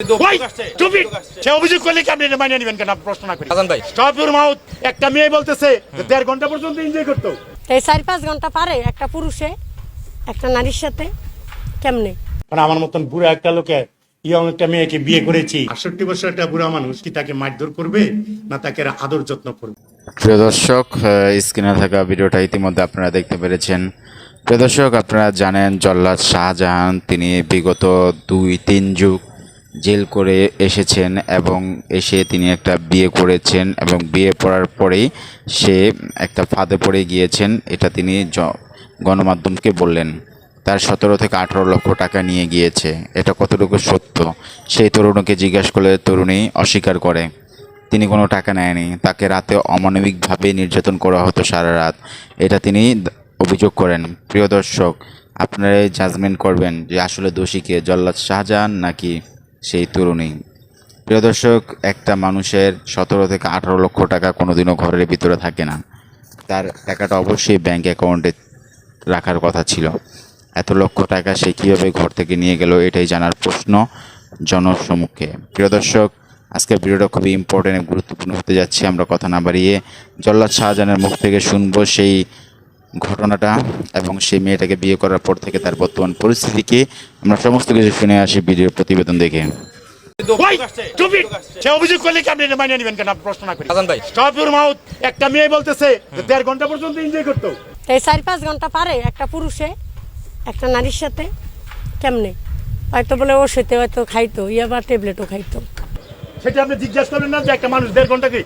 ওই, stupid! সে অভিযোগ করলে কি আপনি মানিয়ে নেবেন কেন? প্রশ্ন না করি হাসান ভাই। স্টপ ইউর মাউথ একটা মেয়ে বলতেছে যে দেড় ঘণ্টা পর্যন্ত এনজয় করতো। এই চার পাঁচ ঘণ্টা পারে একটা পুরুষে একটা নারীর সাথে কেমনে? মানে আমার মতন বুড়া একটা লোকে ইয়ং একটা মেয়েকে বিয়ে করেছি। আটষট্টি বছর একটা বুড়া মানুষ কি তাকে মারধর করবে না তাকে আদর যত্ন করবে? প্রিয় দর্শক স্ক্রিনে থাকা ভিডিওটা ইতিমধ্যে আপনারা দেখতে পেরেছেন। প্রিয় দর্শক আপনারা জানেন জল্লাদ শাহজাহান তিনি বিগত দুই তিন যুগ জেল করে এসেছেন এবং এসে তিনি একটা বিয়ে করেছেন এবং বিয়ে করার পরেই সে একটা ফাঁদে পড়ে গিয়েছেন, এটা তিনি গণমাধ্যমকে বললেন। তার সতেরো থেকে আঠেরো লক্ষ টাকা নিয়ে গিয়েছে। এটা কতটুকু সত্য? সেই তরুণীকে জিজ্ঞাসা করলে তরুণী অস্বীকার করে। তিনি কোনো টাকা নেয়নি। তাকে রাতে অমানবিকভাবে নির্যাতন করা হতো সারা রাত। এটা তিনি অভিযোগ করেন। প্রিয় দর্শক, আপনারা জাজমেন্ট করবেন যে আসলে দোষীকে জল্লাদ শাহজাহান নাকি? সেই তরুণী। প্রিয় দর্শক, একটা মানুষের সতেরো থেকে আঠারো লক্ষ টাকা কোনোদিনও ঘরের ভিতরে থাকে না। তার টাকাটা অবশ্যই ব্যাংক অ্যাকাউন্টে রাখার কথা ছিল। এত লক্ষ টাকা সে কীভাবে ঘর থেকে নিয়ে গেল, এটাই জানার প্রশ্ন জনসম্মুখে। প্রিয় দর্শক আজকের ভিডিওটা খুবই ইম্পর্টেন্ট গুরুত্বপূর্ণ হতে যাচ্ছে। আমরা কথা না বাড়িয়ে জল্লাদ শাহজাহানের মুখ থেকে শুনব সেই ঘটনাটা এবং সেই মেয়েটাকে বিয়ে করার পর থেকে তার বর্তমান পরিস্থিতিকে আমরা সমস্ত কিছু শুনে আসি ভিডিওর প্রতিবেদন দেখে। সে অভিযোগ করলে কি আপনি এটা মানিয়ে নেবেন কেন? প্রশ্ন না করি। ভাই। স্টপ ইউর মাউথ একটা মেয়ে বলতেছে দেড় ঘণ্টা পর্যন্ত এনজয় করতো। এই চার পাঁচ ঘণ্টা পারে একটা পুরুষে একটা নারীর সাথে কেমনে? হয়তো বলে হয়তো খাইতো বা ট্যাবলেটও খাইতো। সেটা আপনি জিজ্ঞাসা করবেন না যে একটা মানুষ দেড় ঘণ্টা কি?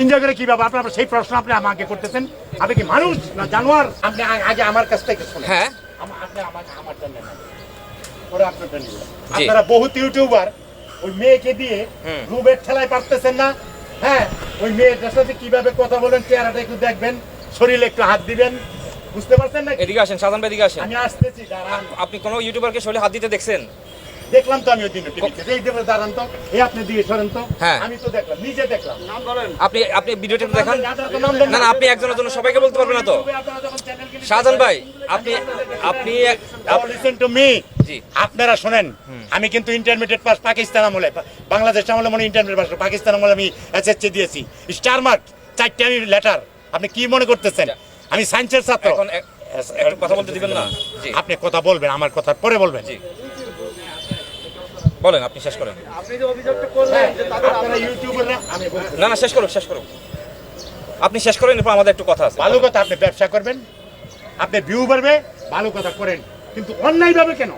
এনজয় করে কীভাবে আপনার সেই প্রশ্ন আপনি আমাকে করতেছেন। আপনি কি মানুষ না জানোয়ার? আপনি আগে আমার কাছ থেকে শুনুন। হ্যাঁ। আমা- আপনি আমার আমারটা নেন। আগে। পরে আপনারটা নিবেন। জি। আপনারা বহুত ইউটিউবার ওই মেয়েকে দিয়ে রুবের ঠেলায় পারতেছেন না। হ্যাঁ ওই মেয়েটার সাথে কীভাবে কথা বলেন চেহারাটা একটু দেখবেন শরীরে একটু হাত দিবেন। বুঝতে পারছেন না এদিকে আসেন ভাই এদিকে আসেন। আমি আসতেছি দাঁড়ান। আপনি কোনো ইউটিউবারকে শরীরে হাত দিতে দেখছেন? দেখলাম তো আমি ওই দিন এই দেবে দাঁড়ান তো এই আপনি দিয়ে সরেন তো। হ্যাঁ। আমি তো দেখলাম নিজে দেখলাম। নাম বলেন আপনি আপনি ভিডিওটা একটু দেখান। না না আপনি একজনের জন্য সবাইকে বলতে পারবেন না তো। শাহজাহান ভাই আপনি আপনি লিসেন টু মি আপনারা শোনেন আমি কিন্তু ইন্টারমিডিয়েট পাস পাকিস্তান আমলে বাংলাদেশ আমলে মনে ইন্টারমিডিয়েট পাস পাকিস্তান আমলে আমি এসএসসি দিয়েছি। স্টার মার্ক চারটে আমি লেটার আপনি কি মনে করতেছেন? আমি সায়েন্সের ছাত্র। এখন কথা বলতে দিবেন না? আপনি কথা বলবেন আমার কথা পরে বলবেন। জি। বলেন আপনি শেষ করেন। আপনারা ইউটিউবাররা আমি না না শেষ করুন শেষ করুন। আপনি শেষ করেন এরপর আমাদের একটু কথা আছে। ভালো কথা আপনি ব্যবসা করবেন আপনি ভিউ বাড়বে ভালো কথা করেন। কিন্তু অন্যায় ভাবে কেন?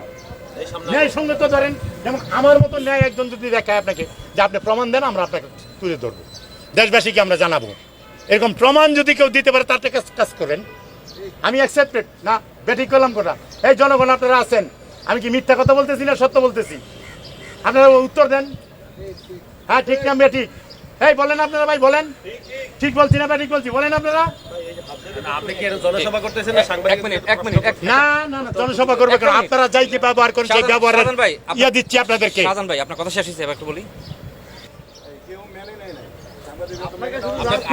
ন্যায় সঙ্গে তো ধরেন যেমন আমার মতো ন্যায় একজন যদি দেখায় আপনাকে যে আপনি প্রমাণ দেন আমরা আপনাকে তুলে ধরবো। দেশবাসীকে আমরা জানাব। এরকম প্রমাণ যদি কেউ দিতে পারে তার থেকে কাজ করেন। আমি অ্যাকসেপ্টেড না বেঠিক করলাম কথা এই জনগণ আপনারা আছেন। আমি কি মিথ্যা কথা বলতেছি না সত্য বলতেছি? আপনারা উত্তর দেন। হ্যাঁ ঠিক না ঠিক। এই বলেন আপনারা ভাই বলেন। ঠিক বলছি না ঠিক বলছি। বলেন আপনারা। এক মিনিট এক মিনিট না না না জনসভা করবে কেন? আপনারা যাই কি ব্যবহার করেন সেই ইয়া দিচ্ছি আপনাদেরকে। ভাই আপনার কথা শেষ হয়েছে একটু বলি।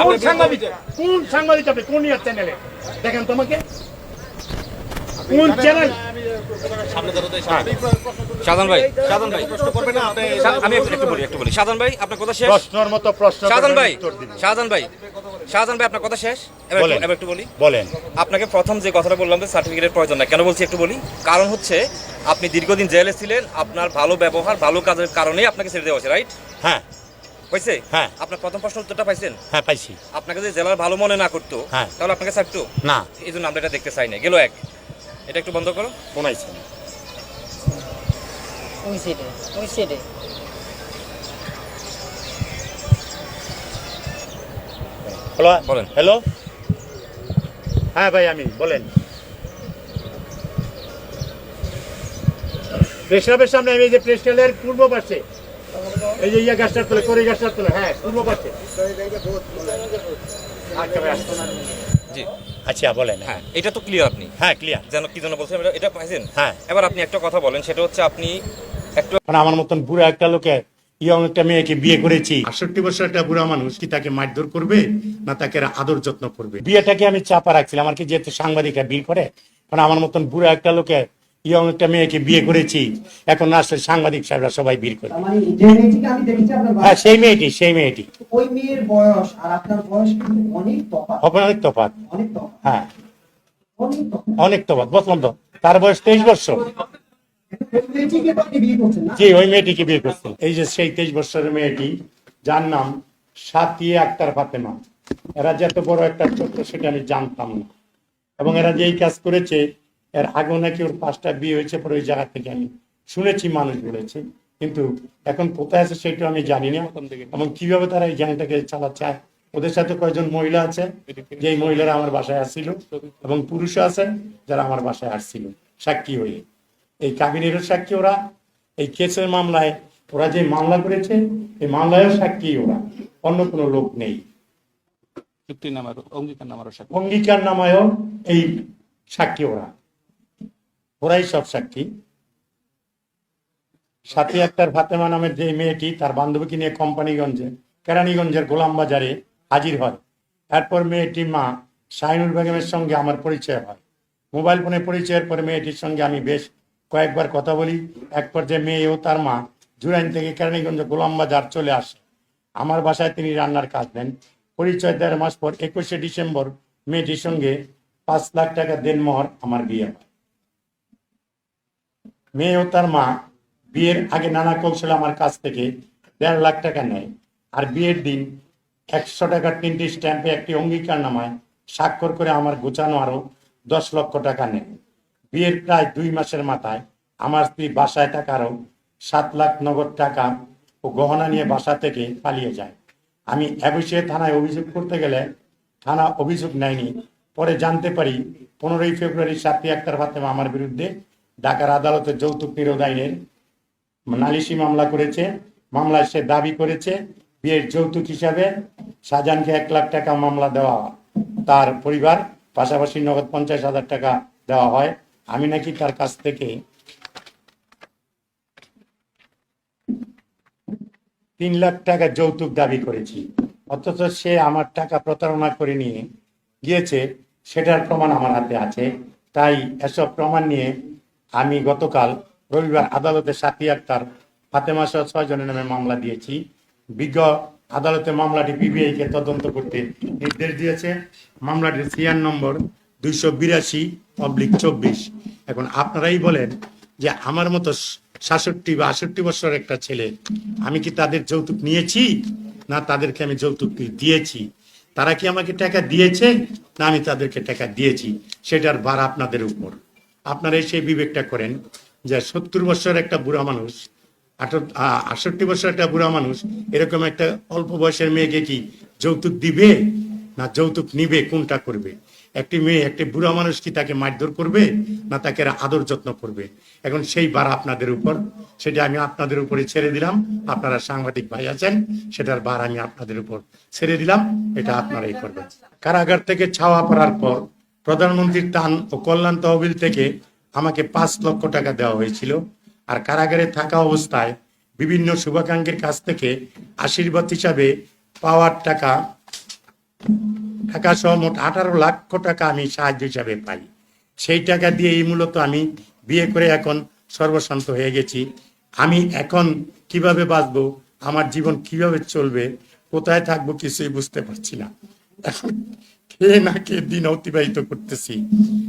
কোন সাংবাদিক কোন সাংবাদিক আপনি কোন চ্যানেলে দেখেন তোমাকে। কোন চ্যানেল শাহজাহান ভাই। শাহজাহান ভাই আমি একটু একটু বলি একটু বলি। শাহজাহান ভাই আপনার কথা শেষ? প্রশ্নের মতো প্রশ্ন শাহজাহান ভাই উত্তর ভাই শাহজাহান ভাই আপনার কথা শেষ? এবার একটু- বলেন। এবার একটু বলি। বলেন। আপনাকে প্রথম যে কথাটা বললাম যে সার্টিফিকেটের প্রয়োজন নাই। কেন বলছি একটু বলি? কারণ হচ্ছে আপনি দীর্ঘদিন জেলে ছিলেন আপনার ভালো ব্যবহার ভালো কাজের কারণেই আপনাকে ছেড়ে দেওয়া হয়েছে রাইট হ্যাঁ। হয়েছে? হ্যাঁ। আপনার প্রথম প্রশ্ন উত্তরটা পাইছেন? হ্যাঁ পাইছি। আপনাকে যদি জেলার ভালো মনে না করতো হ্যাঁ। তাহলে আপনাকে ছাড়তো? না। এই জন্য আমরা এটা দেখতে চাই না গেল এক। এটা একটু বন্ধ করো। শোনাইছি ওই সাইডে ওই সাইডে হ্যালো বলেন। হ্যালো? হ্যাঁ ভাই আমি বলেন। প্রেস ক্লাবের সামনে আমি এই যে প্রেস ক্লাবের পূর্ব পাশে এই যে ইয়া গাছটার তোলে করে গাছটার তোলে হ্যাঁ পূর্ব পাশে। আচ্ছা ভাই, আসুন। জি। আচ্ছা বলেন। হ্যাঁ এটা তো ক্লিয়ার আপনি। হ্যাঁ ক্লিয়ার যেন কি জন্য বলছেন এটা- পাইছেন? হ্যাঁ। এবার আপনি একটা কথা বলেন সেটা হচ্ছে আপনি একটু মানে আমার মতন বুড়া একটা লোকে ইয়ং একটা মেয়েকে বিয়ে করেছি। আটষট্টি বছর একটা বুড়া মানুষ কি তাকে মারধর করবে না তাকে আদর যত্ন করবে? বিয়েটাকে আমি চাপা রাখছিলাম আমার কি যেহেতু সাংবাদিকরা বিয়ে করে মানে আমার মতন বুড়া একটা লোকে ইয়ং একটা মেয়েকে বিয়ে করেছি। এখন আসলে সাংবাদিক সাহেবরা সবাই ভিড় করে। মানে হ্যাঁ সেই মেয়েটি সেই মেয়েটি। ওই মেয়ের বয়স আর আপনার বয়স কিন্তু অনেক তফাৎ। অনেক তফাৎ। হ্যাঁ। অনেক তফাৎ। তফাৎ। তো। তার বয়স তেইশ বছর। জি ওই মেয়েটিকে বিয়ে করছে। এই যে সেই তেইশ বছরের মেয়েটি যার নাম সাতিয়ে আক্তার ফাতেমা। এরা যে এত বড় একটা চোদ্দ সেটা আমি জানতাম না। এবং এরা যে এই কাজ করেছে এর আগেও নাকি ওর পাঁচটা বিয়ে হয়েছে পরে ওই জায়গা থেকে আমি শুনেছি মানুষ বলেছে। কিন্তু এখন কোথায় আছে সেটা আমি জানি না। এবং কীভাবে তারা এই জানিটাকে চালাচ্ছে? ওদের সাথে কয়েকজন মহিলা আছে যে মহিলারা আমার বাসায় আসছিল এবং পুরুষও আছে যারা আমার বাসায় আসছিল সাক্ষী হয়ে। এই কাবিনেরও সাক্ষী ওরা। এই কেসের মামলায় ওরা যে মামলা করেছে এই মামলায়ও সাক্ষী ওরা। অন্য কোনো লোক নেই। চুক্তি নামার অঙ্গীকার নামায়ও এই সাক্ষী ওরা। ওরাই সব সাক্ষী। সাথী আক্তার ফাতেমা নামের যে মেয়েটি, তার বান্ধবীকে নিয়ে কোম্পানিগঞ্জে, কেরানীগঞ্জের গোলাম বাজারে হাজির হয়। এরপর মেয়েটি মা শাহিনুর বেগমের সঙ্গে আমার পরিচয় হয়। মোবাইল ফোনে পরিচয়ের পর মেয়েটির সঙ্গে আমি বেশ কয়েকবার কথা বলি। এক পর্যায়ে মেয়ে ও তার মা জুরাইন থেকে কেরানীগঞ্জ গোলাম বাজার চলে আসে। আমার বাসায় তিনি রান্নার কাজ নেন পরিচয় দেড় মাস পর একুশে ডিসেম্বর মেয়েটির সঙ্গে পাঁচ লাখ টাকা দেনমোহর আমার বিয়ে হয়। মেয়ে ও তার মা, বিয়ের আগে নানা কৌশলে আমার কাছ থেকে, দেড় লাখ টাকা নেয়। আর বিয়ের দিন একশো টাকার তিনটি স্ট্যাম্পে একটি অঙ্গীকার নামায়, স্বাক্ষর করে আমার গোছানো আরও দশ লক্ষ টাকা নেয়। বিয়ের প্রায় দুই মাসের মাথায় আমার স্ত্রী বাসায় টাকারও সাত লাখ নগদ টাকা ও গহনা নিয়ে বাসা থেকে পালিয়ে যায়। আমি অবশ্যই থানায় অভিযোগ করতে গেলে থানা অভিযোগ নেয়নি। পরে জানতে পারি, পনেরোই ফেব্রুয়ারি সাতই আক্তার ফাতেমা আমার বিরুদ্ধে ঢাকার আদালতে যৌতুক নিরোধ আইনের নালিশি মামলা করেছে। মামলায় সে দাবি করেছে, বিয়ের যৌতুক হিসাবে শাহজাহানকে এক লাখ টাকা মামলা দেওয়া। তার পরিবার, পাশাপাশি নগদ পঞ্চাশ হাজার টাকা দেওয়া হয়। আমি নাকি তার কাছ থেকে তিন লাখ টাকা যৌতুক দাবি করেছি, অথচ সে আমার টাকা প্রতারণা করে নিয়ে গিয়েছে, সেটার প্রমাণ আমার হাতে আছে। তাই এসব প্রমাণ নিয়ে আমি গতকাল রবিবার আদালতে সাথী আক্তার ফাতেমা সহ ছয় জনের নামে মামলা দিয়েছি। বিজ্ঞ আদালতে মামলাটি পিবিআই কে তদন্ত করতে নির্দেশ দিয়েছে। মামলাটির সিআর নম্বর দুইশো বিরাশি পাবলিক চব্বিশ। এখন আপনারাই বলেন যে আমার মতো সাতষট্টি বা আষট্টি বছর একটা ছেলে, আমি কি তাদের যৌতুক নিয়েছি? না, তাদেরকে আমি যৌতুক দিয়েছি? তারা কি আমাকে টাকা দিয়েছে? না, আমি তাদেরকে টাকা দিয়েছি। সেটার ভার আপনাদের উপর। আপনারা সেই বিবেকটা করেন যে সত্তর বছর একটা বুড়া মানুষ আট- আটষট্টি বছর একটা বুড়া মানুষ, এরকম একটা অল্প বয়সের মেয়েকে কি যৌতুক দিবে না যৌতুক নিবে, কোনটা করবে? একটি মেয়ে, একটি বুড়া মানুষ কি তাকে মারধর করবে না তাকে আদর যত্ন করবে? এখন সেই বার আপনাদের উপর, সেটা আমি আপনাদের উপরে ছেড়ে দিলাম। আপনারা সাংবাদিক ভাই আছেন, সেটার বার আমি আপনাদের উপর ছেড়ে দিলাম। এটা আপনারাই করবেন। কারাগার থেকে ছাওয়া পড়ার পর প্রধানমন্ত্রীর টান ও কল্যাণ তহবিল থেকে আমাকে পাঁচ লক্ষ টাকা দেওয়া হয়েছিল। আর কারাগারে থাকা অবস্থায় বিভিন্ন শুভাকাঙ্ক্ষীর কাছ থেকে আশীর্বাদ হিসাবে পাওয়ার টাকা টাকা সহ মোট আঠারো লক্ষ টাকা আমি সাহায্য হিসাবে পাই। সেই টাকা দিয়ে এই মূলত আমি বিয়ে করে এখন সর্বশান্ত হয়ে গেছি। আমি এখন কীভাবে বাঁচবো, আমার জীবন কীভাবে চলবে, কোথায় থাকব কিছুই বুঝতে পারছি না। এখন খেয়ে না খেয়ে দিন অতিবাহিত করতেছি।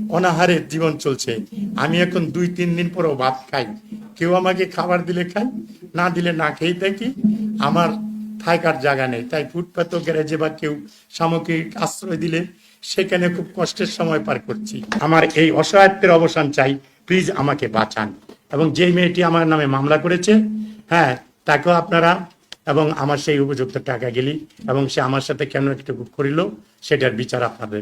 অনাহারে জীবন চলছে। আমি এখন দুই, তিন দিন পরও ভাত খাই। কেউ আমাকে খাবার দিলে খাই, না দিলে না খেয়ে থাকি। আমার থাকার জায়গা নেই। তাই ফুটপাত গ্যারেজে বা কেউ সামগ্রিক আশ্রয় দিলে সেখানে খুব কষ্টের সময় পার করছি। আমার এই অসহায়ত্বের অবসান চাই। প্লিজ আমাকে বাঁচান। এবং যেই মেয়েটি আমার নামে মামলা করেছে হ্যাঁ তাকেও আপনারা এবং আমার সেই উপযুক্ত টাকা গেলি এবং সে আমার সাথে কেন একটু করিল, সেটার বিচার আপনাদের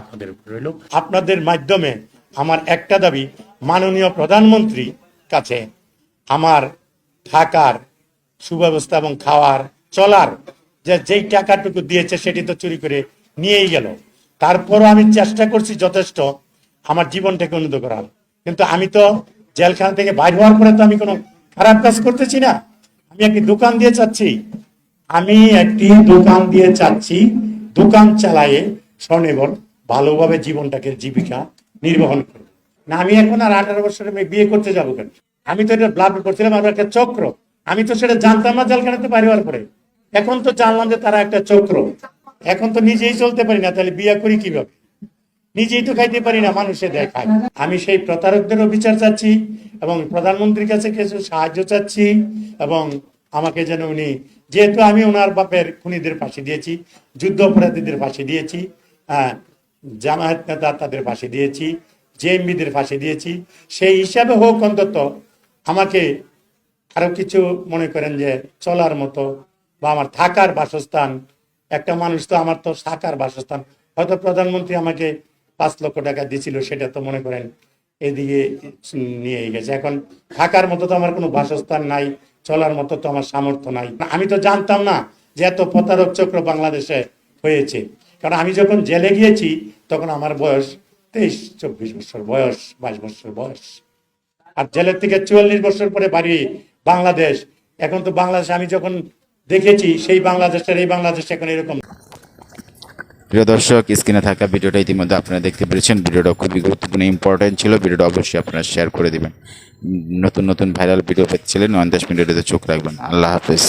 আপনাদের উপর রইল। আপনাদের মাধ্যমে আমার একটা দাবি মাননীয় প্রধানমন্ত্রী কাছে, আমার থাকার সুব্যবস্থা এবং খাওয়ার চলার যে যেই টাকাটুকু দিয়েছে সেটি তো চুরি করে নিয়েই গেল। তারপরও আমি চেষ্টা করছি যথেষ্ট আমার জীবনটাকে উন্নত করার। কিন্তু আমি তো জেলখানা থেকে বাইর হওয়ার পরে তো আমি কোনো খারাপ কাজ করতেছি না। আমি একটি দোকান দিয়ে চাচ্ছি আমি একটি দোকান দিয়ে চাচ্ছি দোকান চালায়ে স্বনির্ভর, ভালোভাবে জীবনটাকে জীবিকা নির্বাহন করব। না, আমি এখন আর আঠারো বছরের মেয়ে বিয়ে করতে যাব কেন? আমি তো এটা ব্লাড করছিলাম, আমার একটা চক্র। আমি তো সেটা জানতাম না জেলখানাতে পারিবার পরে। এখন তো জানলাম যে তারা একটা চক্র। এখন তো নিজেই চলতে পারি না, তাহলে বিয়ে করি কীভাবে? নিজেই তো খাইতে পারি না, মানুষে দেখায়। আমি সেই প্রতারকদেরও বিচার চাচ্ছি এবং প্রধানমন্ত্রীর কাছে কিছু সাহায্য চাচ্ছি এবং আমাকে যেন উনি, যেহেতু আমি ওনার বাপের খুনিদের ফাঁসি দিয়েছি, যুদ্ধ অপরাধীদের ফাঁসি দিয়েছি জামায়াত নেতা তাদের ফাঁসি দিয়েছি জেএমবিদের ফাঁসি দিয়েছি, সেই হিসাবে হোক অন্তত আমাকে আরও কিছু মনে করেন যে চলার মতো বা আমার থাকার বাসস্থান, একটা মানুষ তো আমার তো থাকার বাসস্থান, হয়তো প্রধানমন্ত্রী আমাকে পাঁচ লক্ষ টাকা দিয়েছিল সেটা তো মনে করেন এদিকে নিয়ে গেছে। এখন থাকার মতো তো আমার কোনো বাসস্থান নাই, চলার মতো তো আমার সামর্থ্য নাই। আমি তো জানতাম না যে এত প্রতারক চক্র বাংলাদেশে হয়েছে। কারণ আমি যখন জেলে গিয়েছি, তখন আমার বয়স তেইশ, চব্বিশ বছর বয়স, বাইশ বছর বয়স। আর জেলের থেকে চুয়াল্লিশ বছর পরে বাড়ি বাংলাদেশ। এখন তো বাংলাদেশ, আমি যখন দেখেছি, সেই বাংলাদেশের, এই বাংলাদেশ এখন এরকম প্রিয় দর্শক, স্ক্রিনে থাকা ভিডিওটা ইতিমধ্যে আপনারা দেখতে পেরেছেন। ভিডিওটা খুবই গুরুত্বপূর্ণ ইম্পর্টেন্ট ছিল। ভিডিওটা অবশ্যই আপনারা শেয়ার করে দেবেন। নতুন নতুন ভাইরাল ভিডিও পেতে ছিলেন নয়ন দাস ভিডিওতে চোখ রাখবেন। আল্লাহ হাফেজ।